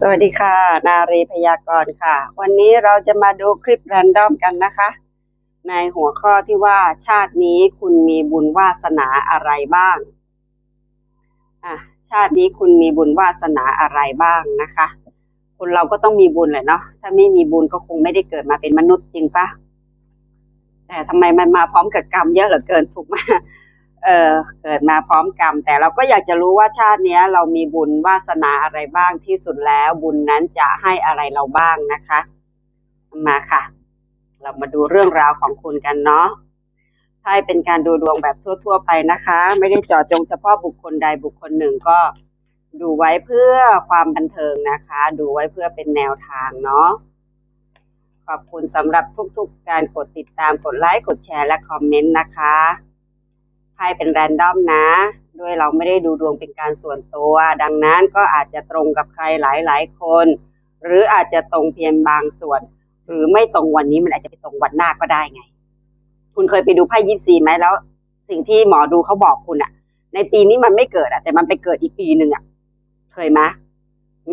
สวัสดีค่ะ นารีพยากรณ์ค่ะ วันนี้เราจะมาดูคลิปแรนดอมกันนะคะ ในหัวข้อที่ว่าชาตินี้คุณมีบุญวาสนาอะไรบ้างอะชาตินี้คุณมีบุญวาสนาอะไรบ้างนะคะ คนเราก็ต้องมีบุญแหละเนาะถ้าไม่มีบุญก็คงไม่ได้เกิดมาเป็นมนุษย์จริงปะแต่ทำไมมันมาพร้อมกับกรรมเยอะเหลือเกินถูกไหม เออเกิดมาพร้อมกรรม แต่เราก็อยากจะรู้ว่าชาติเนี้ยเรามีบุญวาสนาอะไรบ้างที่สุดแล้ว บุญนั้นจะให้อะไรเราบ้างนะคะ มาค่ะ เรามาดูเรื่องราวของคุณกันเนาะไพ่เป็นการดูดวงแบบทั่ว ๆ ไปนะคะ ไม่ได้เจาะจงเฉพาะบุคคลใดบุคคลหนึ่งก็ดูไว้เพื่อความบันเทิงนะคะ ดูไว้เพื่อเป็นแนวทางเนาะขอบคุณสำหรับทุกๆการกดติดตามกดไลค์กดแชร์และคอมเมนต์นะคะ พ่เป็นแรนดอมนะ ด้วยเราไม่ได้ดูดวงเป็นการส่วนตัว ดังนั้นก็อาจจะตรงกับใครหลายๆคน หรืออาจจะตรงเพียงบางส่วน หรือไม่ตรงวันนี้มันอาจจะไปตรงวันหน้าก็ได้ไง คุณเคยไปดูไพ่ยิปซีไหมแล้ว สิ่งที่หมอดูเขาบอกคุณอะในปีนี้มันไม่เกิดอะแต่มันไปเกิดอีกปีหนึ่งอะเคยไหม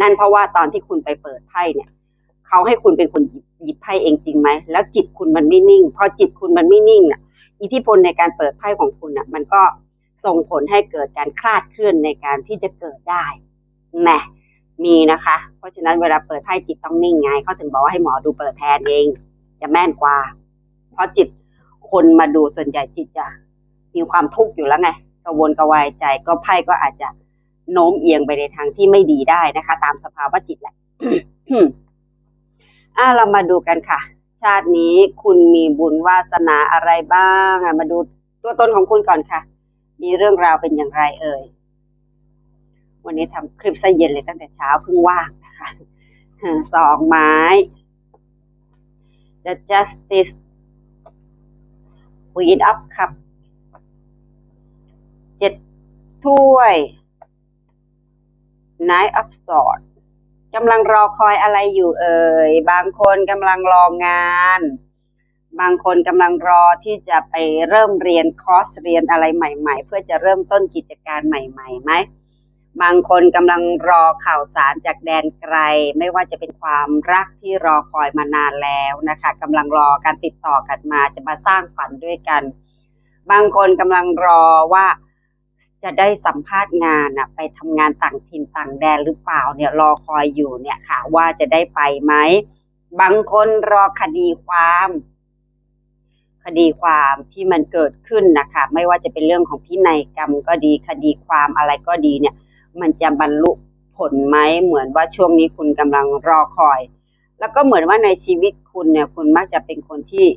นั่นเพราะว่าตอนที่คุณไปเปิดไพ่เนี่ยเขาให้คุณเป็นคนหยิบหยิบไพ่เองจริงไหมแล้วจิตคุณมันไม่นิ่ง พอจิตคุณมันไม่นิ่งน่ะ อิทธิพลในการเปิดไพ่ของคุณน่ะมันก็ส่งผลให้เกิดการคลาดเคลื่อนในการที่จะเกิดได้แหมมีนะคะ เพราะฉะนั้นเวลาเปิดไพ่จิตต้องนิ่งไงเขาถึงบอกว่าให้หมอดูเปิดแทนเอง จะแม่นกว่า เพราะจิตคนมาดูส่วนใหญ่จิตจะมีความทุกข์อยู่แล้วไงกระวนกระวายใจก็ไพ่ก็อาจจะโน้มเอียงไปในทางที่ไม่ดีได้นะคะ ตามสภาวะจิตแหละอะเรามาดูกันค่ะ ชาตินี้คุณมีบุญวาสนาอะไรบ้างมาดูตัวตนของคุณก่อนค่ะ มีเรื่องราวเป็นอย่างไรเอ่ย วันนี้ทำคลิปซะเย็นเลยตั้งแต่เช้าเพิ่งว่างนะคะสองไม้ The Justice Queen of Cup เจ็ดถ้วย Knight of Swords กำลังรอคอยอะไรอยู่เอ่ย บางคนกำลังรองาน บางคนกำลังรอที่จะไปเริ่มเรียนคอร์สเรียนอะไรใหม่ ๆ เพื่อจะเริ่มต้นกิจการใหม่ๆไหมบางคนกำลังรอข่าวสารจากแดนไกล ไม่ว่าจะเป็นความรักที่รอคอยมานานแล้วนะคะกำลังรอการติดต่อกันมาจะมาสร้างฝันด้วยกัน บางคนกำลังรอว่า จะได้สัมภาษณ์งานอะไปทำงานต่างถิ่นต่างแดนหรือเปล่าเนี่ยรอคอยอยู่เนี่ยค่ะ ว่าจะได้ไปไหมบางคนรอคดีความ คดีความที่มันเกิดขึ้นนะคะ ไม่ว่าจะเป็นเรื่องของพินัยกรรมก็ดีคดีความอะไรก็ดีเนี่ย มันจะบรรลุผลไหมเหมือนว่าช่วงนี้คุณกำลังรอคอย แล้วก็เหมือนว่าในชีวิตคุณเนี่ย คุณมักจะเป็นคนที่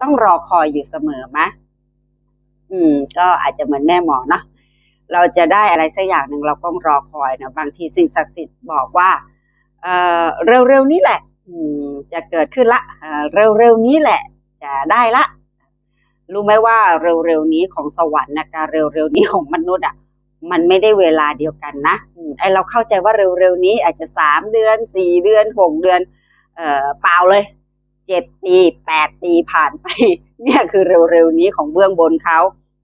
ต้องรอคอยอยู่เสมอไหม อืม ก็อาจจะเหมือนแม่หมอเนาะเราจะได้อะไรสักอย่างหนึ่งเราต้องรอคอยนะบางทีสิ่งศักดิ์สิทธิ์บอกว่าเอ่อเร็วๆนี้แหละอืมจะเกิดขึ้นละเอ่อเร็วๆนี้แหละ จะได้ละ รู้ไหมว่าเร็วๆนี้ของสวรรค์นะการเร็วๆนี้ของมนุษย์อะมันไม่ได้เวลาเดียวกันนะไอเราเข้าใจว่าเร็วๆนี้อาจจะสามเดือนสี่เดือนหกเดือน เอ่อเปล่าเลย เจ็ดปีแปดปีผ่านไป เนี่ยคือเร็วๆนี้ของเบื้องบนเขา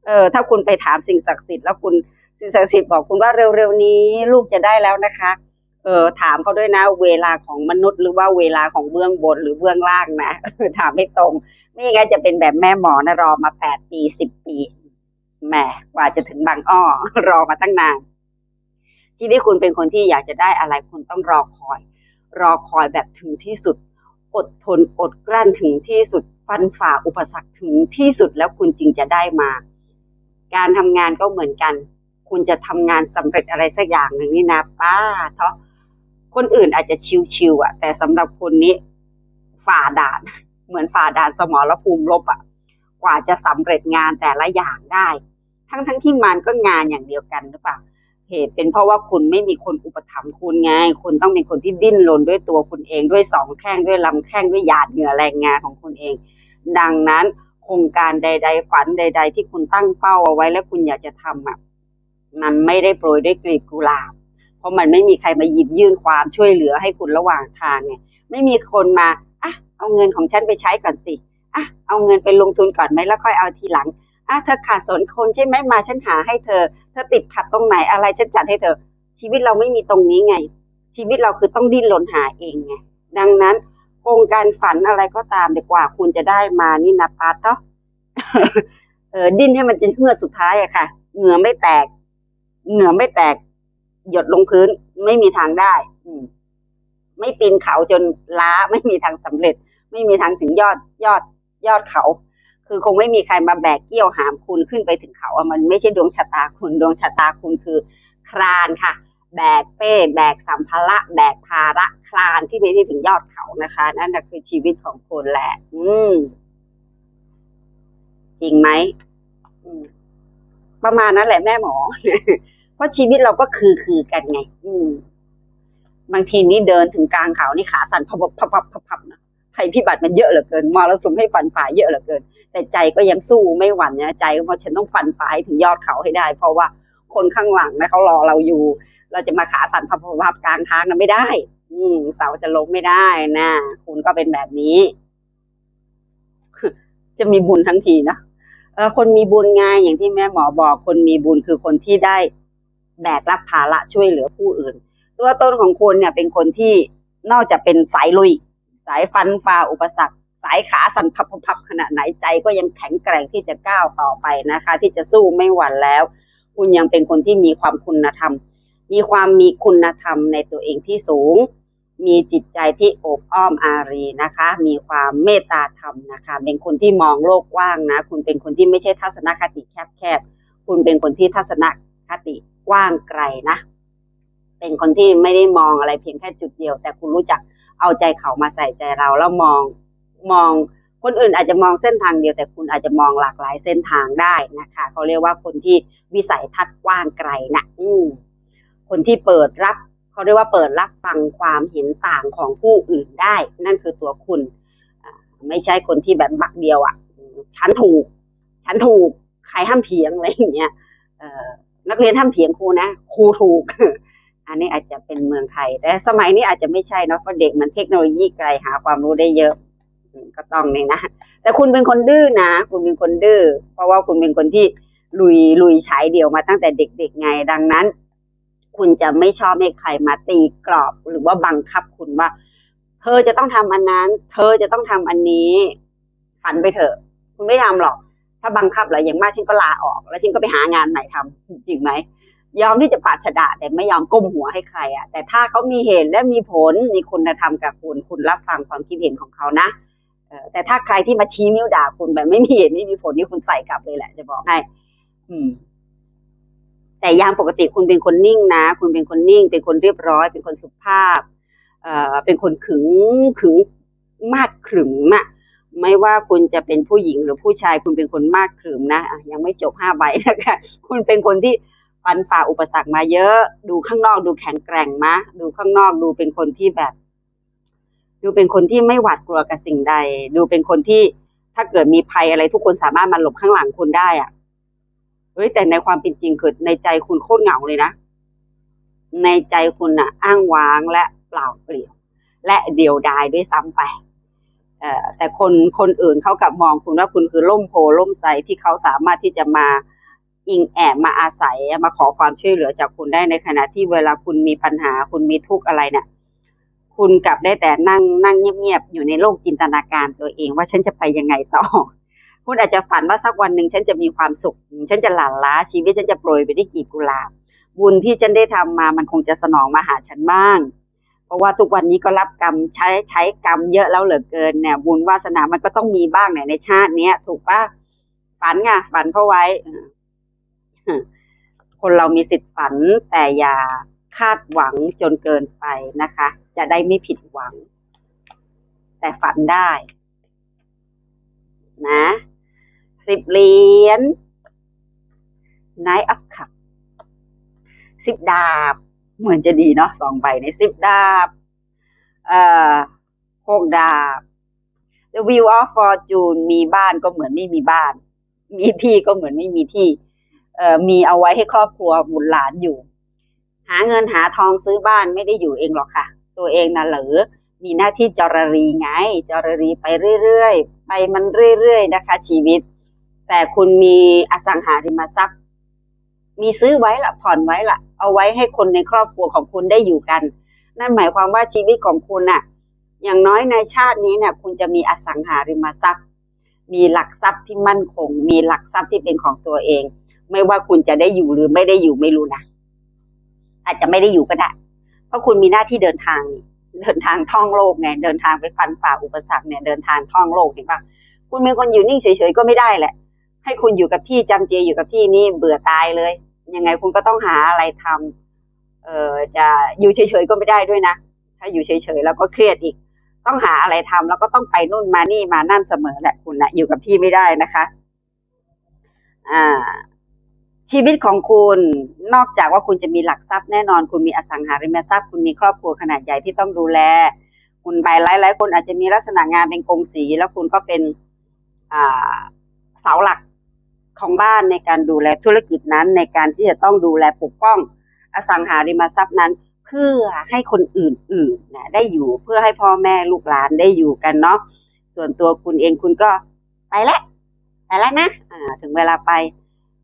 เออถ้าคุณไปถามสิ่งศักดิ์สิทธิ์แล้วคุณสิ่งศักดิ์สิทธิ์บอกคุณว่าเร็วๆนี้ลูกจะได้แล้วนะคะเออถามเขาด้วยนะเวลาของมนุษย์หรือว่าเวลาของเบื้องบนหรือเบื้องล่างนะถามให้ตรง ไม่งั้นจะเป็นแบบแม่หมอนะรอมาแปดปีสิบปีแหมกว่าจะถึงบางอ้อรอมาตั้งนานทีนี้คุณเป็นคนที่อยากจะได้อะไรคุณต้องรอคอย รอคอยแบบถึงที่สุด อดทนอดกลั้นถึงที่สุดฟันฝ่าอุปสรรคถึงที่สุดแล้วคุณจึงจะได้มา การทำงานก็เหมือนกัน คุณจะทำงานสำเร็จอะไรสักอย่างหนึ่งนี่นะป้าเถาะคนอื่นอาจจะชิวๆอะ แต่สำหรับคนนี้ฝ่าด่าน เหมือนฝ่าด่านสมรภูมิลบอะ กว่าจะสำเร็จงานแต่ละอย่างได้ ทั้งทั้งๆที่มันก็งานอย่างเดียวกันหรือเปล่า ตุเป็นเพราะว่าคุณไม่มีคนอุปถัมภ์คุณไง คุณต้องเป็นคนที่ดิ้นรนด้วยตัวคุณเองด้วยสองแข้งด้วยลำแข้งด้วยหยาดเหงื่อแรงงานของคุณเอง ดังนั้นโครงการใด ๆ ฝันใด ๆ ที่คุณตั้งเป้าเอาไว้แล้วคุณอยากจะทำอะมันไม่ได้โปรยด้วยกลีบกุหลาบ เพราะมันไม่มีใครมาหยิบยื่นความช่วยเหลือให้คุณระหว่างทางไงไม่มีคนมาอะเอาเงินของฉันไปใช้ก่อนสิอะเอาเงินไปลงทุนก่อนไหมแล้วค่อยเอาทีหลัง อะเธอขาดสนคนใช่ไหมมาฉันหาให้เธอ เธอติดขัดตรงไหนอะไรฉันจัดให้เธอ ชีวิตเราไม่มีตรงนี้ไง ชีวิตเราคือต้องดิ้นรนหาเองไงดังนั้นโครงการฝันอะไรก็ตามแต่กว่าคุณจะได้มานี่นะปาเตาะเออดิ้นให้มันจนเฮือกสุดท้ายอะค่ะ เหงื่อไม่แตก เหงื่อไม่แตก หยดลงพื้นไม่มีทางได้ อืมไม่ปีนเขาจนล้าไม่มีทางสำเร็จ ไม่มีทางถึงยอดยอดยอดเขา คือคงไม่มีใครมาแบกเกี้ยวหามคุณขึ้นไปถึงเขาอะมันไม่ใช่ดวงชะตาคุณดวงชะตาคุณคือคลานค่ะ แบกเป้แบกสัมภาระแบกภาระคลานที่ไปที่ถึงยอดเขานะคะ นั่นคือชีวิตของคุณแหละ อืม จริงไหมมประมาณนั้นแหละแม่หมอ เพราะชีวิตเราก็คือคือกันไง อืม บางทีนี่เดินถึงกลางเขานี่ขาสั่นพับพับพับพับพับพับนะ ภัยพิบัติมันเยอะเหลือเกินมรสุมให้ฟันฝ่าเยอะเหลือเกิน แต่ใจก็ยังสู้ไม่หวั่นนะใจก็ว่าฉันต้องฟันฝ่าให้ถึงยอดเขาให้ได้ เพราะว่าคนข้างหลังนะเขารอเราอยู่ เราจะมาขาสั่นพับพับพับกลางทางนะไม่ได้ อืมเสาจะล้มไม่ได้นะคุณก็เป็นแบบนี้ จะมีบุญทั้งทีนะเออคนมีบุญไงอย่างที่แม่หมอบอก คนมีบุญคือคนที่ได้แบกรับภาระช่วยเหลือผู้อื่น ตัวตนของคุณเนี่ยเป็นคนที่นอกจากเป็นสายลุย สายฟันฝ่าอุปสรรค สายขาสั่นพับพับขนาดไหนใจก็ยังแข็งแกร่งที่จะก้าวต่อไปนะคะ ที่จะสู้ไม่หวั่นแล้ว คุณยังเป็นคนที่มีความคุณธรรม มีความมีคุณธรรมในตัวเองที่สูง มีจิตใจที่อบอ้อมอารีนะคะ มีความเมตตาธรรมนะคะ เป็นคนที่มองโลกกว้างนะ คุณเป็นคนที่ไม่ใช่ทัศนคติแคบๆคุณเป็นคนที่ทัศนคติกว้างไกลนะ เป็นคนที่ไม่ได้มองอะไรเพียงแค่จุดเดียว แต่คุณรู้จัก เอาใจเขามาใส่ใจเราแล้วมองมองคนอื่นอาจจะมองเส้นทางเดียวแต่คุณอาจจะมองหลากหลายเส้นทางได้นะคะเขาเรียกว่าคนที่วิสัยทัศน์กว้างไกลนะอืคนที่เปิดรับเขาเรียกว่าเปิดรับฟังความเห็นต่างของผู้อื่นได้ นั่นคือตัวคุณ ไม่ใช่คนที่แบบบักเดียวอะฉันถูก ฉันถูกใครห้ามเถียงอะไรอย่างเงี้ยนักเรียนห้ามเถียงครูนะครูถูก อันนี้อาจจะเป็นเมืองไทย แต่สมัยนี้อาจจะไม่ใช่เนาะเพราะเด็กมันเทคโนโลยีไกลหาความรู้ได้เยอะก็ต้องนี่นะ แต่คุณเป็นคนดื้อนะ คุณเป็นคนดื้อ เพราะว่าคุณเป็นคนที่ลุยลุยใช้เดี่ยวมาตั้งแต่เด็กๆไง ดังนั้น คุณจะไม่ชอบให้ใครมาตีกรอบหรือว่าบังคับคุณว่า เธอจะต้องทำอันนั้น เธอจะต้องทำอันนี้ ฝันไปเถอะ คุณไม่ทำหรอก ถ้าบังคับหรออย่างมากฉันก็ลาออก แล้วฉันก็ไปหางานใหม่ทำจริงไหม ยอมที่จะปาชดะแต่ไม่ยอมก้มหัวให้ใครอะ แต่ถ้าเขามีเหตุและมีผลมีคุณธรรมกับคุณคุณรับฟังความคิดเห็นของเขานะแต่ถ้าใครที่มาชี้นิ้วด่าคุณแบบไม่มีเหตุไม่มีผลนี่คุณใส่กลับเลยแหละ จะบอกให้อืมแต่ยามปกติคุณเป็นคนนิ่งนะ คุณเป็นคนนิ่ง เป็นคนเรียบร้อย เป็นคนสุภาพเอ่อเป็นคนขึงขึงมาดขรึมอะไม่ว่าคุณจะเป็นผู้หญิงหรือผู้ชาย คุณเป็นคนมากขรึมนะยังไม่จบห้าใบนะคะคุณเป็นคนที่ ฟันฝ่าอุปสรรคมาเยอะ ดูข้างนอกดูแข็งแกร่งมะ ดูข้างนอกดูเป็นคนที่แบบ ดูเป็นคนที่ไม่หวาดกลัวกับสิ่งใด ดูเป็นคนที่ถ้าเกิดมีภัยอะไรทุกคนสามารถมาหลบข้างหลังคุณได้อะเฮ้ยแต่ในความเป็นจริงคือในใจคุณโคตรเหงาเลยนะ ในใจคุณน่ะอ้างว้างและเปล่าเปลี่ยว และเดียวดายด้วยซ้ำไปเอ่อแต่คนคนอื่นเขากลับมองคุณว่าคุณคือล่มโพล่มไทรที่เขาสามารถที่จะมา อิงแอบมาอาศัยมาขอความช่วยเหลือจากคุณได้ในขณะที่เวลาคุณมีปัญหา คุณมีทุกข์อะไรเนี่ยคุณกลับได้แต่นั่งนั่งเงียบๆอยู่ในโลกจินตนาการตัวเองว่าฉันจะไปยังไงต่อ คุณอาจจะฝันว่าสักวันหนึ่งฉันจะมีความสุข ฉันจะหลั่นล้าชีวิตฉันจะโปรยไปได้กลีบกุหลาบบุญที่ฉันได้ทำมามันคงจะสนองมาหาฉันบ้าง เพราะว่าทุกวันนี้ก็รับกรรมใช้ใช้กรรมเยอะแล้วเหลือเกินเนี่ย บุญวาสนามันก็ต้องมีบ้างเนี่ยในชาติเนี้ยถูกปะฝันไงฝันเข้าไว้ คนเรามีสิทธิ์ฝันแต่อย่าคาดหวังจนเกินไปนะคะ จะได้ไม่ผิดหวัง แต่ฝันได้ นะสิบเหรียญนายอักขับสิบดาบ เหมือนจะดีเนาะสองใบในสิบดาบ เอ่อหกดาบ The Wheel of Fortune มีบ้านก็เหมือนไม่มีบ้าน มีที่ก็เหมือนไม่มีที่ มีเอาไว้ให้ครอบครัวบุตรหลานอยู่ หาเงินหาทองซื้อบ้านไม่ได้อยู่เองหรอกค่ะ ตัวเองน่ะหรือมีหน้าที่จรรีไง จรรีไปเรื่อยๆ ไปมันเรื่อยๆนะคะ ชีวิต แต่คุณมีอสังหาริมทรัพย์ มีซื้อไว้ละผ่อนไว้ละเอาไว้ให้คนในครอบครัวของคุณได้อยู่กัน นั่นหมายความว่าชีวิตของคุณน่ะ อย่างน้อยในชาตินี้เนี่ยคุณจะมีอสังหาริมทรัพย์ มีหลักทรัพย์ที่มั่นคง มีหลักทรัพย์ที่เป็นของตัวเอง ไม่ว่าคุณจะได้อยู่หรือไม่ได้อยู่ไม่รู้นะอาจจะไม่ได้อยู่ก็ได้ เพราะคุณมีหน้าที่เดินทางนี่เดินทางท่องโลกไงเดินทางไปฟันฝ่าอุปสรรคเนี่ยเดินทางท่องโลกเห็นปะคุณเป็นคนอยู่นิ่งเฉยๆก็ไม่ได้แหละ ให้คุณอยู่กับที่จำเจอยู่กับที่นี่เบื่อตายเลย ยังไงคุณก็ต้องหาอะไรทำเอ่อจะอยู่เฉยๆก็ไม่ได้ด้วยนะถ้าอยู่เฉยๆแล้วก็เครียดอีก ต้องหาอะไรทำแล้วก็ต้องไปนู่นมานี่มานั่นเสมอแหละคุณนะอยู่กับที่ไม่ได้นะคะ อ่า ชีวิตของคุณนอกจากว่าคุณจะมีหลักทรัพย์แน่นอน คุณมีอสังหาริมทรัพย์ คุณมีครอบครัวขนาดใหญ่ที่ต้องดูแล คุณไปหลายๆคนอาจจะมีลักษณะงานเป็นกงสี แล้วคุณก็เป็นเสาหลักของบ้านในการดูแลธุรกิจนั้น ในการที่จะต้องดูแลปกป้อง อสังหาริมทรัพย์นั้น เพื่อให้คนอื่นๆนะได้อยู่เพื่อให้พ่อแม่ลูกหลานได้อยู่กันเนาะส่วนตัวคุณเองคุณก็ไปแล้วไปแล้วนะถึงเวลาไป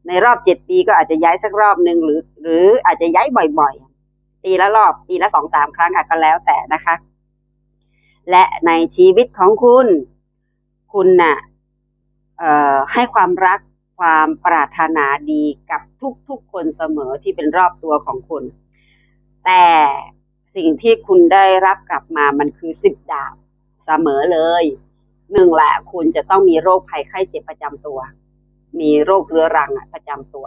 ในรอบเจ็ดปีก็อาจจะย้ายสักรอบหนึ่งหรือ หรืออาจจะย้ายบ่อยๆ ปีละรอบปีละสองสามครั้งอาจก็แล้วแต่นะคะ และในชีวิตของคุณ คุณน่ะเอ่อให้ความรักความปรารถนาดีกับทุกๆคนเสมอที่เป็นรอบตัวของคุณ แต่สิ่งที่คุณได้รับกลับมามันคือสิบดาบเสมอเลยหนึ่งแหละคุณจะต้องมีโรคภัยไข้เจ็บประจำตัว มีโรคเรื้อรังอะประจำตัว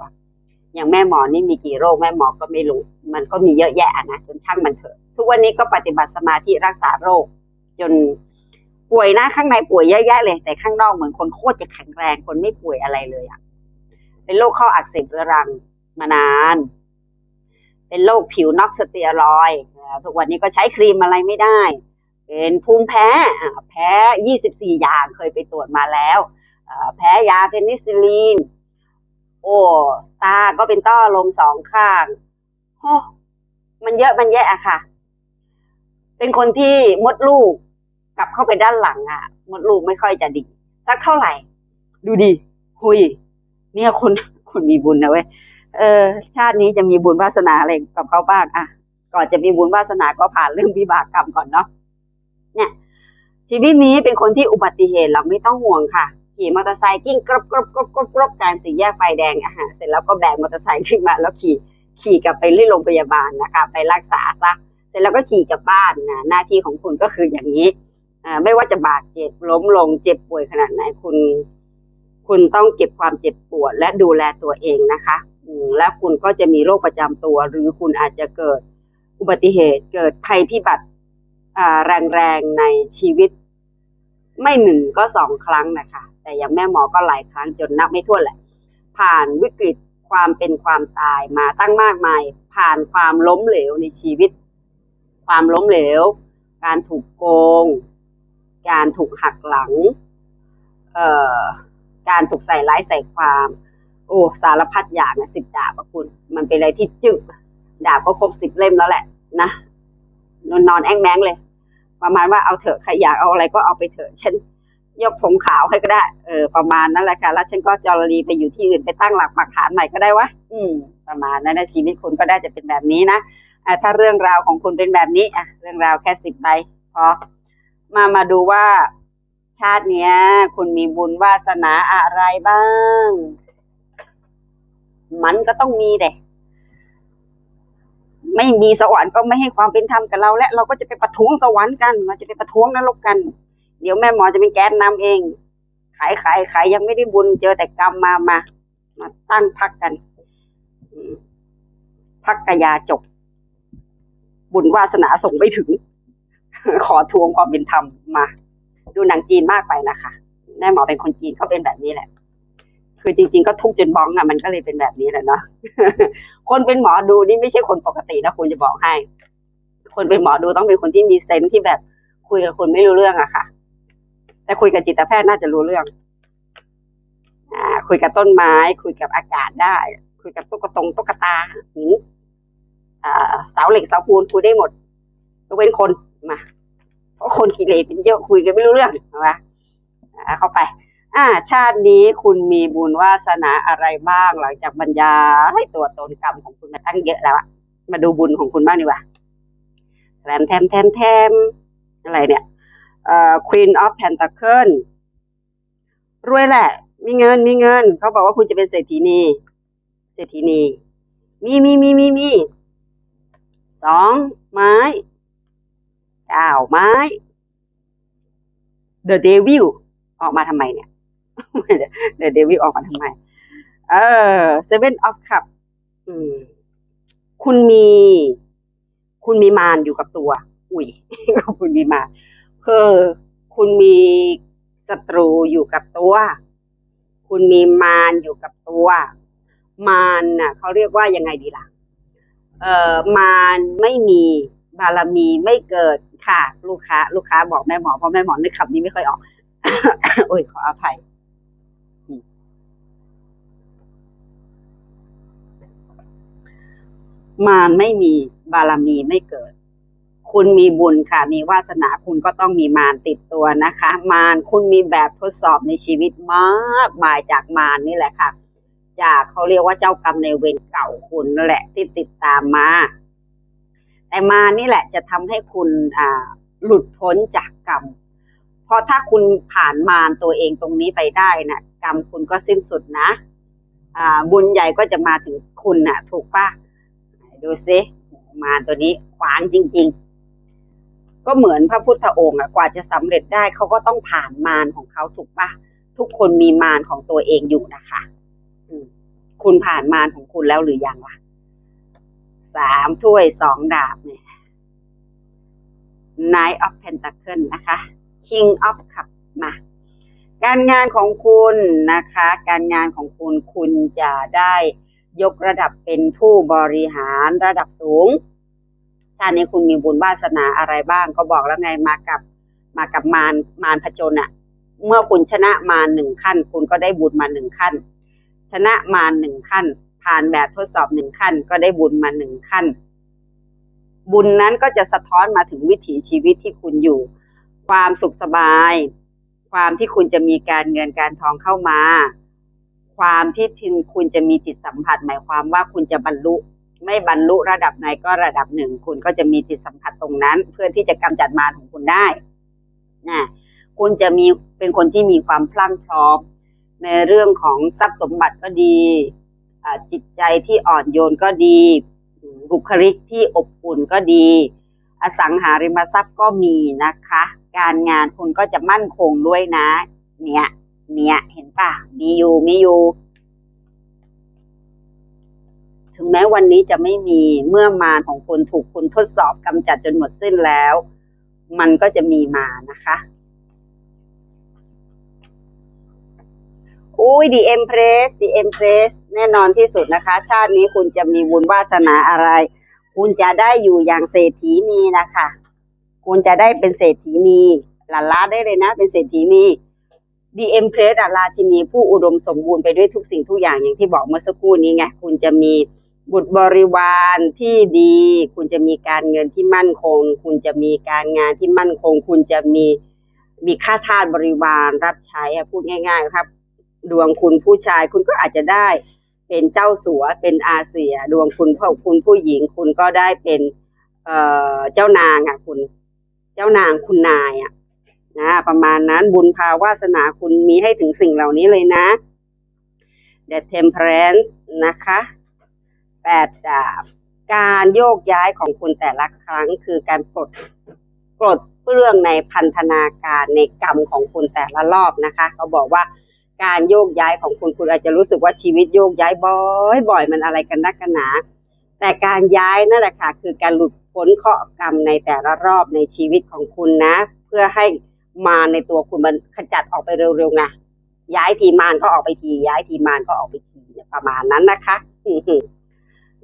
อย่างแม่หมอนี่มีกี่โรคแม่หมอก็ไม่รู้ มันก็มีเยอะแยะนะจนช่างมันเถอะ ทุกวันนี้ก็ปฏิบัติสมาธิรักษาโรค จนป่วยนะข้างในป่วยเยอะแยะเลย แต่ข้างนอกเหมือนคนโคตรจะแข็งแรงคนไม่ป่วยอะไรเลยอะเป็นโรคข้ออักเสบเรื้อรังมานาน เป็นโรคผิวนอกสเตียรอยทุกวันนี้ก็ใช้ครีมอะไรไม่ได้ เป็นภูมิแพ้อ่าแพ้ 24 อย่างเคยไปตรวจมาแล้ว แพ้ยาเพนิซิลีน โอ้ตาก็เป็นต้อลมสองข้างโอ้มันเยอะมันแยะอะค่ะ เป็นคนที่มดลูกกลับเข้าไปด้านหลังอะมดลูกไม่ค่อยจะดี สักเท่าไหร่ ดูดิหุย เนี่ยคุณคุณมีบุญนะเว้ยเออ ชาตินี้จะมีบุญวาสนาอะไรกับเขาบ้างอะก่อนจะมีบุญวาสนาก็ผ่านเรื่องวิบากกรรมก่อนเนาะเนี่ย ชีวิตนี้เป็นคนที่อุบัติเหตุเราไม่ต้องห่วงค่ะ ขี่มอเตอร์ไซค์กิ้งกรบกรบกรบกรบกรบกลางสี่แยกไฟแดงอะฮะเสร็จแล้วก็แบกมอเตอร์ไซค์ขึ้นมาแล้วขี่ขี่กลับไปที่โรงพยาบาลนะคะ ไปรักษาซะเสร็จแล้วก็ขี่กลับบ้านนะหน้าที่ของคุณก็คืออย่างนี้อ่าไม่ว่าจะบาดเจ็บล้มลงเจ็บป่วยขนาดไหนคุณ คุณต้องเก็บความเจ็บปวดและดูแลตัวเองนะคะแล้วคุณก็จะมีโรคประจำตัว หรือคุณอาจจะเกิดอุบัติเหตุเกิดภัยพิบัติอ่าแรงๆในชีวิต ไม่หนึ่งก็สองครั้งนะคะ แต่อย่างแม่หมอก็หลายครั้งจนนับไม่ถ้วนแหละ ผ่านวิกฤตความเป็นความตายมาตั้งมากมาย ผ่านความล้มเหลวในชีวิต ความล้มเหลว การถูกโกง การถูกหักหลัง เอ่อ การถูกใส่ร้ายใส่ความ โอ้สารพัดอย่างนะสิบดาบอะคุณ มันเป็นอะไรที่จึกดาบก็ครบสิบเล่มแล้วแหละนะนอนนอนแอ้งแมงเลย ประมาณว่าเอาเถอะใครอยากเอาอะไรก็เอาไปเถอะฉัน ยกธงขาวให้ก็ได้ เออ ประมาณนั้นแหละค่ะ แล้วฉันก็จรลีไปอยู่ที่อื่นไปตั้งหลักปักฐานใหม่ก็ได้วะ อืม ประมาณนั้นนะชีวิตคุณก็ได้จะเป็นแบบนี้นะอ่าถ้าเรื่องราวของคุณเป็นแบบนี้ อะ เรื่องราวแค่สิบใบพอ มามาดูว่า ชาติเนี้ย คุณมีบุญวาสนาอะไรบ้าง มันก็ต้องมีเด็ไม่มีสวรรค์ก็ไม่ให้ความเป็นธรรมกับเราและเราก็จะไปประท้วงสวรรค์กัน เราจะไปประท้วงนรกกัน เดี๋ยวแม่หมอจะเป็นแกนนำเอง ขายขายขายยังไม่ได้บุญเจอแต่กรรมมามา มาตั้งพักกันพักกยาจบ บุญวาสนาส่งไม่ถึง ขอทวงความเป็นธรรมมา ดูหนังจีนมากไปนะคะแม่หมอเป็นคนจีนเขาเป็นแบบนี้แหละ คือจริง ๆ ก็ทุกจนบ้องอะมันก็เลยเป็นแบบนี้แหละเนาะคนเป็นหมอดูนี่ไม่ใช่คนปกตินะคุณจะบอกให้ คนเป็นหมอดูต้องเป็นคนที่มีเซนส์ที่แบบคุยกับคนไม่รู้เรื่องอะค่ะ แต่คุยกับจิตแพทย์น่าจะรู้เรื่องอ่าคุยกับต้นไม้ คุยกับอากาศได้ คุยกับตุ๊กตงตุ๊กตาหินอ่าเสาเหล็กเสาปูนคุยได้หมดยกเว้นคนมาเพราะคนกิเลสเป็นเยอะคุยกันไม่รู้เรื่องนะอ่าเข้าไป อ่า ชาตินี้คุณมีบุญวาสนาอะไรบ้างหลังจากบรรยายตัวตนกรรมของคุณมาตั้งเยอะแล้วอะมาดูบุญของคุณบ้างดีกว่าแถมแถมแถมแถมอะไรเนี่ย Queen of Pentacle รวยแหละ มีเงินมีเงิน เขาบอกว่าคุณจะเป็นเศรษฐีนี เศรษฐีนี มีมีมีมีมีสองไม้เก้าไม้ The Devil ออกมาทำไมเนี่ย The Devil ออกมาทำไม เออ Seven of Cup คุณมี คุณมีมารอยู่กับตัว อุ้ยคุณมีมาร คือคุณมีศัตรูอยู่กับตัว คุณมีมารอยู่กับตัว มารน่ะเขาเรียกว่ายังไงดีล่ะ เอ่อมารไม่มีบารมีไม่เกิดค่ะ ลูกค้า ลูกค้าบอกแม่หมอเพราะแม่หมอนึกคำนี้ไม่ค่อยออก โอ้ยขออภัยมารไม่มีบารมีไม่เกิด คุณมีบุญค่ะ มีวาสนาคุณก็ต้องมีมารติดตัวนะคะ มารคุณมีแบบทดสอบในชีวิตมากมายจากมารนี่แหละค่ะ จากเขาเรียกว่าเจ้ากรรมในเวรเก่าคุณนั่นแหละที่ติดตามมา แต่มานี่แหละจะทำให้คุณอ่าหลุดพ้นจากกรรม เพราะถ้าคุณผ่านมารตัวเองตรงนี้ไปได้นะ่ะ กรรมคุณก็สิ้นสุดนะ อ่า บุญใหญ่ก็จะมาถึงคุณน่ะ ถูกปะดูซิมารตัวนี้ขวางจริง ๆ ก็เหมือนพระพุทธองค์อะกว่าจะสำเร็จได้เขาก็ต้องผ่านมารของเขาถูกปะทุกคนมีมารของตัวเองอยู่นะคะอืมคุณผ่านมารของคุณแล้วหรือยังล่ะสามถ้วยสองดาบเนี่ย Knight of Pentacle นะคะ King of Cup มา การงานของคุณนะคะ การงานของคุณคุณจะได้ยกระดับเป็นผู้บริหารระดับสูง ชาตินี้คุณมีบุญวาสนาอะไรบ้าง ก็บอกแล้วไงมากับมากับมารมารผจญอะเมื่อคุณชนะมารหนึ่งขั้น คุณก็ได้บุญมาหนึ่งขั้น ชนะมารหนึ่งขั้น ผ่านแบบทดสอบหนึ่งขั้น ก็ได้บุญมาหนึ่งขั้น บุญนั้นก็จะสะท้อนมาถึงวิถีชีวิตที่คุณอยู่ ความสุขสบาย ความที่คุณจะมีการเงินการทองเข้ามา ความที่ทินคุณจะมีจิตสัมผัส หมายความว่าคุณจะบรรลุ ไม่บรรลุระดับไหนก็ระดับหนึ่ง คุณก็จะมีจิตสัมผัสตรงนั้น เพื่อที่จะกำจัดมารของคุณได้นะคุณจะมีเป็นคนที่มีความพลั่งพร้อม ในเรื่องของทรัพย์สมบัติก็ดีจิตใจที่อ่อนโยนก็ดี บุคลิกที่อบอุ่นก็ดี อสังหาริมทรัพย์ก็มีนะคะ การงานคุณก็จะมั่นคงด้วยนะ เนี่ย เนี่ย เห็นปะมีอยู่ มีอยู่ ถึงแม้วันนี้จะไม่มีเมื่อมารของคุณถูกคุณทดสอบกำจัดจนหมดสิ้นแล้ว มันก็จะมีมานะคะอุ้ย The Empress The Empress แน่นอนที่สุดนะคะ ชาตินี้คุณจะมีบุญวาสนาอะไร คุณจะได้อยู่อย่างเศรษฐีนีนะคะ คุณจะได้เป็นเศรษฐีนีหลานล้าได้เลยนะ เป็นเศรษฐีนี The Empress อะราชินีผู้อุดมสมบูรณ์ไปด้วยทุกสิ่งทุกอย่างอย่างที่บอกเมื่อสักครู่นี้ไงคุณจะมี บุตรบริวารที่ดี คุณจะมีการเงินที่มั่นคง คุณจะมีการงานที่มั่นคง คุณจะมีมีค่าทาสบริวารรับใช้พูดง่าย ๆ ครับ ดวงคุณผู้ชายคุณก็อาจจะได้เป็นเจ้าสัวเป็นอาเซีย ดวงคุณพ่อคุณผู้หญิง คุณก็ได้เป็นเอ่อเจ้านางอะคุณ เจ้านางคุณนายอะนะประมาณนั้นบุญภาวาสนาคุณมีให้ถึงสิ่งเหล่านี้เลยนะ The Temperance นะคะ แปดดาบ การโยกย้ายของคุณแต่ละครั้งคือการปลดปลดเปลื้องในพันธนาการในกรรมของคุณแต่ละรอบนะคะ เขาบอกว่าการโยกย้ายของคุณคุณอาจจะรู้สึกว่าชีวิตโยกย้ายบ่อยบ่อยมันอะไรกันนักกันหนา แต่การย้ายนั่นแหละค่ะคือการหลุดพ้นเคราะห์กรรมในแต่ละรอบในชีวิตของคุณนะ เพื่อให้มารในตัวคุณมันขจัดออกไปเร็วๆไงย้ายทีมารก็ออกไปที ย้ายทีมารก็ออกไปทีประมาณนั้นนะคะ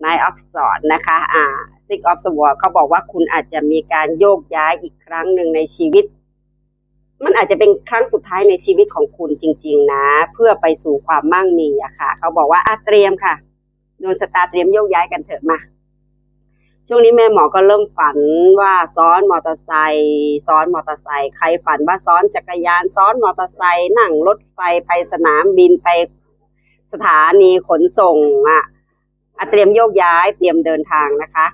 นายออฟสอนนะคะอ่าซิกออฟสวอเขาบอกว่าคุณอาจจะมีการโยกย้ายอีกครั้งหนึ่งในชีวิต มันอาจจะเป็นครั้งสุดท้ายในชีวิตของคุณจริง ๆ นะ เพื่อไปสู่ความมั่งมีอะค่ะ เขาบอกว่าอะเตรียมค่ะโดวงชะตาเตรียมโยกย้ายกันเถอะมาช่วงนี้แม่หมอก็เริ่มฝันว่าซ้อนมอเตอร์ไซค์ซ้อนมอเตอร์ไซค์ใครฝันว่าซ้อนจักรยานซ้อนมอเตอร์ไซค์นั่งรถไฟไปสนามบินไปสถานีขนส่งอะอะ เตรียมโยกย้ายเตรียมเดินทางนะคะ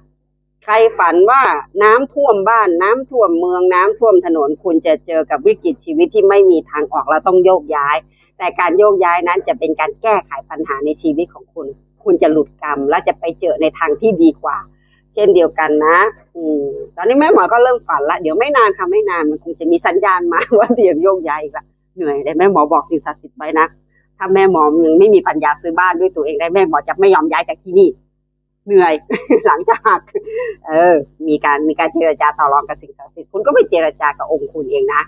ใครฝันว่าน้ำท่วมบ้านน้ำท่วมเมืองน้ำท่วมถนน คุณจะเจอกับวิกฤตชีวิตที่ไม่มีทางออกแล้วต้องโยกย้าย แต่การโยกย้ายนั้นจะเป็นการแก้ไขปัญหาในชีวิตของคุณ คุณจะหลุดกรรมและจะไปเจอในทางที่ดีกว่า เช่นเดียวกันนะ อืมตอนนี้แม่หมอก็เริ่มฝันละเดี๋ยวไม่นานค่ะไม่นานมันคงจะมีสัญญาณมาว่าเตรียมโยกย้ายอีกละเหนื่อยแต่แม่หมอบอกสิ่งศักดิ์สิทธิ์ไว้นะ ถ้าแม่หมอยังไม่มีปัญญาซื้อบ้านด้วยตัวเองได้แม่หมอจะไม่ยอมย้ายจากที่นี่ เหนื่อย หลังจาก เออ มีการมีการเจรจาต่อรองกับสิ่งศักดิ์สิทธิ์คุณก็ไปเจรจากับองค์คุณเองนะ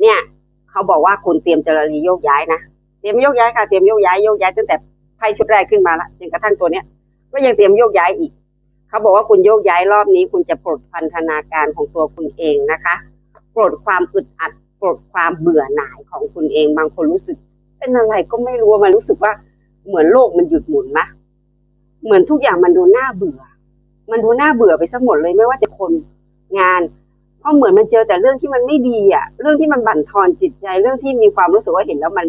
เนี่ยเขาบอกว่าคุณเตรียมจรีโยกย้ายนะเตรียมโยกย้ายค่ะเตรียมโยกย้ายโยกย้ายตั้งแต่ไพ่ชุดแรกขึ้นมาละจนกระทั่งตัวเนี้ยก็ยังเตรียมโยกย้ายอีกเขาบอกว่าคุณโยกย้ายรอบนี้ คุณจะปลดพันธนาการของตัวคุณเองนะคะปลดความอึดอัดปลดความเบื่อหน่ายของคุณเอง บางคนรู้สึก เป็นอะไรก็ไม่รู้มันรู้สึกว่าเหมือนโลกมันหยุดหมุนมะเหมือนทุกอย่างมันดูน่าเบื่อ มันดูน่าเบื่อไปซะหมดเลยไม่ว่าจะคนงาน เพราะเหมือนมันเจอแต่เรื่องที่มันไม่ดีอะเรื่องที่มันบั่นทอนจิตใจเรื่องที่มีความรู้สึกว่าเห็นแล้วมัน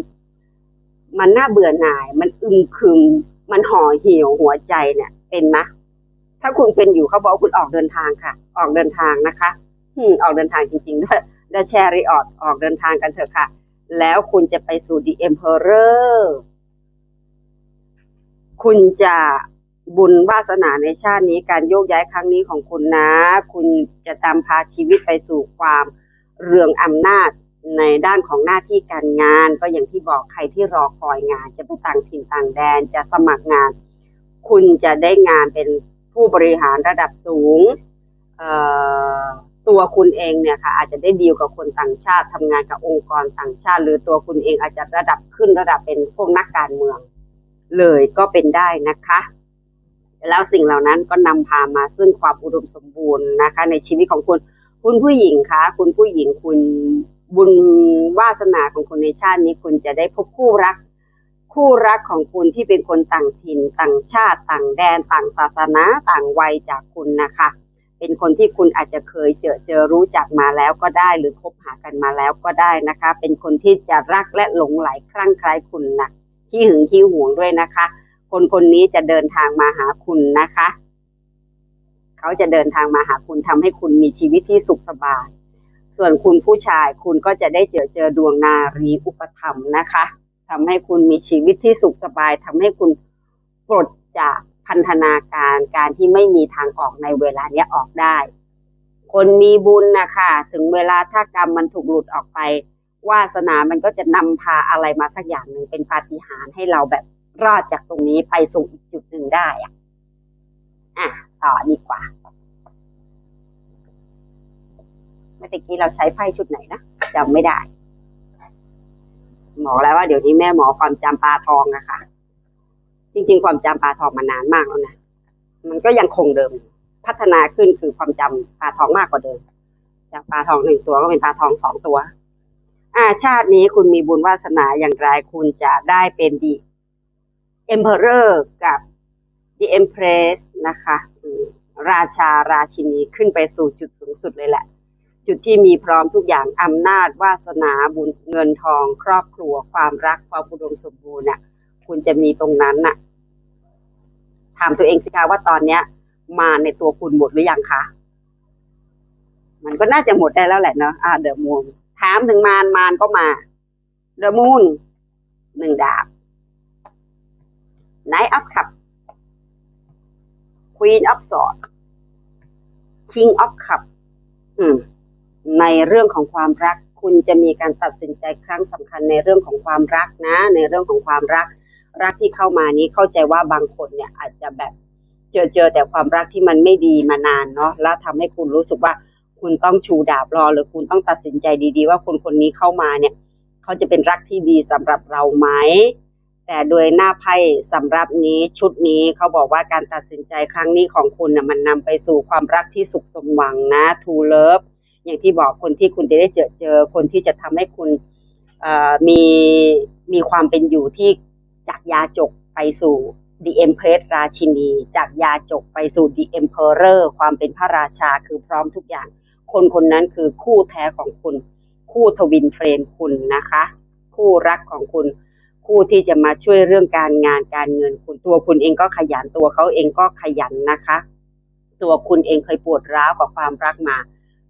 มันน่าเบื่อหน่าย มันอึมครึมมันห่อเหี่ยวหัวใจเนี่ยเป็นนะถ้าคุณเป็นอยู่เขาบอกว่าคุณออกเดินทางค่ะ ออกเดินทางนะคะ อืมออกเดินทางจริงๆด้วยเดชแริออดออกเดินทางกันเถอะค่ะ แล้วคุณจะไปสู่ The Emperor คุณจะบุญวาสนาในชาตินี้การโยกย้ายครั้งนี้ของคุณนะ คุณจะตามพาชีวิตไปสู่ความเรืองอำนาจในด้านของหน้าที่การงาน ก็อย่างที่บอกใครที่รอคอยงาน จะไปต่างถิ่นต่างแดนจะสมัครงาน คุณจะได้งานเป็นผู้บริหารระดับสูง เอ่อ ตัวคุณเองเนี่ยค่ะอาจจะได้ดีลกับคนต่างชาติทำงานกับองค์กรต่างชาติ หรือตัวคุณเองอาจจะระดับขึ้นระดับเป็นพวกนักการเมือง เลยก็เป็นได้นะคะ แล้วสิ่งเหล่านั้นก็นำพามาซึ่งความอุดมสมบูรณ์นะคะ ในชีวิตของคุณคุณผู้หญิงคะคุณผู้หญิงคุณบุญวาสนาของคุณในชาตินี้คุณจะได้พบคู่รัก คู่รักของคุณที่เป็นคนต่างถิ่นต่างชาติ ต่างแดน ต่างศาสนา ต่างวัยจากคุณนะคะ เป็นคนที่คุณอาจจะเคยเจอเจอรู้จักมาแล้วก็ได้ หรือคบหากันมาแล้วก็ได้นะคะ เป็นคนที่จะรักและหลงไหลคลั่งไคล้คุณนะขี้หึงขี้หวงด้วยนะคะ คนคนนี้จะเดินทางมาหาคุณนะคะ เขาจะเดินทางมาหาคุณทำให้คุณมีชีวิตที่สุขสบาย ส่วนคุณผู้ชายคุณก็จะได้เจอเจอดวงนารีอุปถัมนะคะทำให้คุณมีชีวิตที่สุขสบายทำให้คุณปลดจาก พันธนาการการที่ไม่มีทางออกในเวลาเนี้ยออกได้ คนมีบุญนะคะถึงเวลาถ้ากรรมมันถูกหลุดออกไป วาสนามันก็จะนำพาอะไรมาสักอย่างหนึ่งเป็นปาฏิหาริย์ให้เราแบบรอดจากตรงนี้ไปสู่อีกจุดหนึ่งได้อะอะต่อดีกว่าเมื่อกี้เราใช้ไพ่ชุดไหนนะจำไม่ได้ หมอแล้วว่าเดี๋ยวนี้แม่หมอความจำปลาทองอะค่ะ จริง ๆ ความจำปลาทองมานานมากแล้วนะมันก็ยังคงเดิม พัฒนาขึ้นคือความจำปลาทองมากกว่าเดิม จากปลาทองหนึ่งตัวก็เป็นปลาทองสองตัว อาชาตินี้คุณมีบุญวาสนาอย่างไรคุณจะได้เป็นดี Emperor กับ The Empress นะคะราชาราชินีขึ้นไปสู่จุดสูงสุดเลยแหละ จุดที่มีพร้อมทุกอย่างอำนาจวาสนาบุญเงินทอง ครอบครัวความรักความอุดมสมบูรณ์น่ะ คุณจะมีตรงนั้นน่ะ ถามตัวเองสิคะว่าตอนเนี้ย มาในตัวคุณหมดหรือยังคะมันก็น่าจะหมดได้แล้วแหละเนาะอ่าเดอะมูนถามถึงมารมารก็มาเดอะมูนหนึ่งดาบ Knight of Cup Queen of Swords King of Cup อืมในเรื่องของความรัก คุณจะมีการตัดสินใจครั้งสำคัญในเรื่องของความรักนะ ในเรื่องของความรัก รักที่เข้ามานี้เข้าใจว่าบางคนเนี่ยอาจจะแบบเจอเจอแต่ความรักที่มันไม่ดีมานานเนาะแล้วทำให้คุณรู้สึกว่าคุณต้องชูดาบรอ หรือคุณต้องตัดสินใจดีๆ ว่าคนคนนี้เข้ามาเนี่ย เขาจะเป็นรักที่ดีสำหรับเราไหมแต่โดยหน้าไพ่สำหรับนี้ชุดนี้เขาบอกว่าการตัดสินใจครั้งนี้ของคุณนะมันนำไปสู่ความรักที่สุขสมหวังนะ to love อย่างที่บอกคนที่คุณจะได้เจอเจอคนที่จะทำให้คุณมีมีความเป็นอยู่ที่ จากยาจกไปสู่ the empress ราชินี จากยาจกไปสู่ the emperor ความเป็นพระราชาคือพร้อมทุกอย่าง คนคนนั้นคือคู่แท้ของคุณ คู่ทวินเฟรมคุณนะคะ คู่รักของคุณ คู่ที่จะมาช่วยเรื่องการงานการเงินคุณตัวคุณเองก็ขยันตัวเขาเองก็ขยันนะคะ ตัวคุณเองเคยปวดร้าวกับความรักมา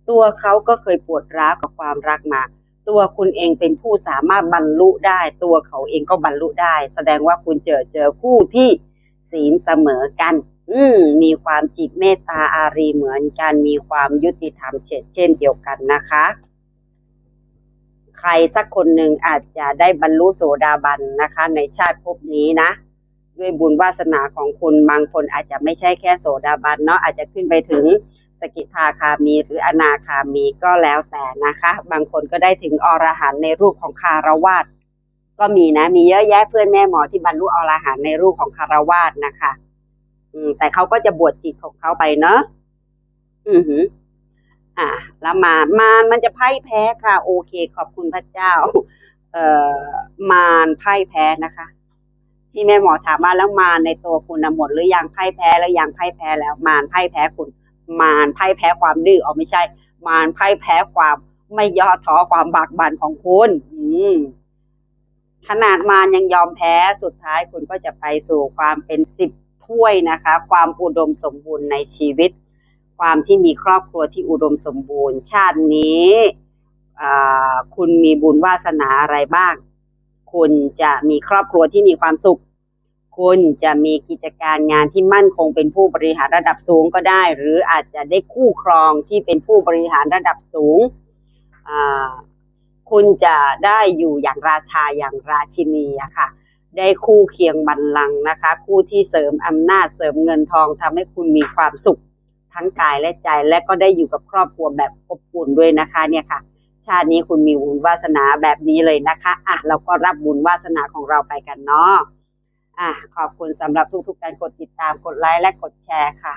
ตัวเขาก็เคยปวดร้าวกับความรักมา ตัวคุณเองเป็นผู้สามารถบรรลุได้ ตัวเขาเองก็บรรลุได้ แสดงว่าคุณเจอเจอคู่ที่ศีลเสมอกัน อืมมีความจิตเมตตาอารีเหมือนกัน มีความยุติธรรมเช่นเช่นเดียวกันนะคะ ใครสักคนหนึ่งอาจจะได้บรรลุโสดาบันนะคะ ในชาติภพนี้นะ ด้วยบุญวาสนาของคุณบางคนอาจจะไม่ใช่แค่โสดาบันเนาะอาจจะขึ้นไปถึง สกิทาคามีหรืออนาคามีก็แล้วแต่นะคะ บางคนก็ได้ถึงอรหันในรูปของคารวาสก็มีนะ มีเยอะแยะเพื่อนแม่หมอที่บรรลุอรหันในรูปของคารวาสนะคะอืมแต่เขาก็จะบวชจิตของเขาไปเนาะอือหือ อ่า แล้วมารมารมันจะพ่ายแพ้ค่ะ โอเค ขอบคุณพระเจ้า เอ่อมารพ่ายแพ้นะคะที่แม่หมอถามว่าแล้วมารในตัวคุณหมดหรือยังพ่ายแพ้แล้วยังพ่ายแพ้แล้วมารพ่ายแพ้คุณ มารพ่ายแพ้ความดื้อเอ๋อไม่ใช่ มารพ่ายแพ้ความไม่ย่อท้อความบากบั่นของคุณ อืมขนาดมารยังยอมแพ้สุดท้ายคุณก็จะไปสู่ความเป็นสิบถ้วยนะคะ ความอุดมสมบูรณ์ในชีวิต ความที่มีครอบครัวที่อุดมสมบูรณ์ ชาตินี้คุณมีบุญวาสนาอะไรบ้าง คุณจะมีครอบครัวที่มีความสุข คุณจะมีกิจการงานที่มั่นคงเป็นผู้บริหารระดับสูงก็ได้ หรืออาจจะได้คู่ครองที่เป็นผู้บริหารระดับสูง คุณจะได้อยู่อย่างราชาอย่างราชินีอะค่ะ ได้คู่เคียงบัลลังก์นะคะ คู่ที่เสริมอำนาจเสริมเงินทองทำให้คุณมีความสุขทั้งกายและใจและก็ได้อยู่กับครอบครัวแบบอบอุ่นด้วยนะคะเนี่ยค่ะ ชาตินี้คุณมีบุญวาสนาแบบนี้เลยนะคะอะเราก็รับบุญวาสนาของเราไปกันเนาะ อะขอบคุณสำหรับทุกๆการกดติดตามกดไลค์และกดแชร์ค่ะ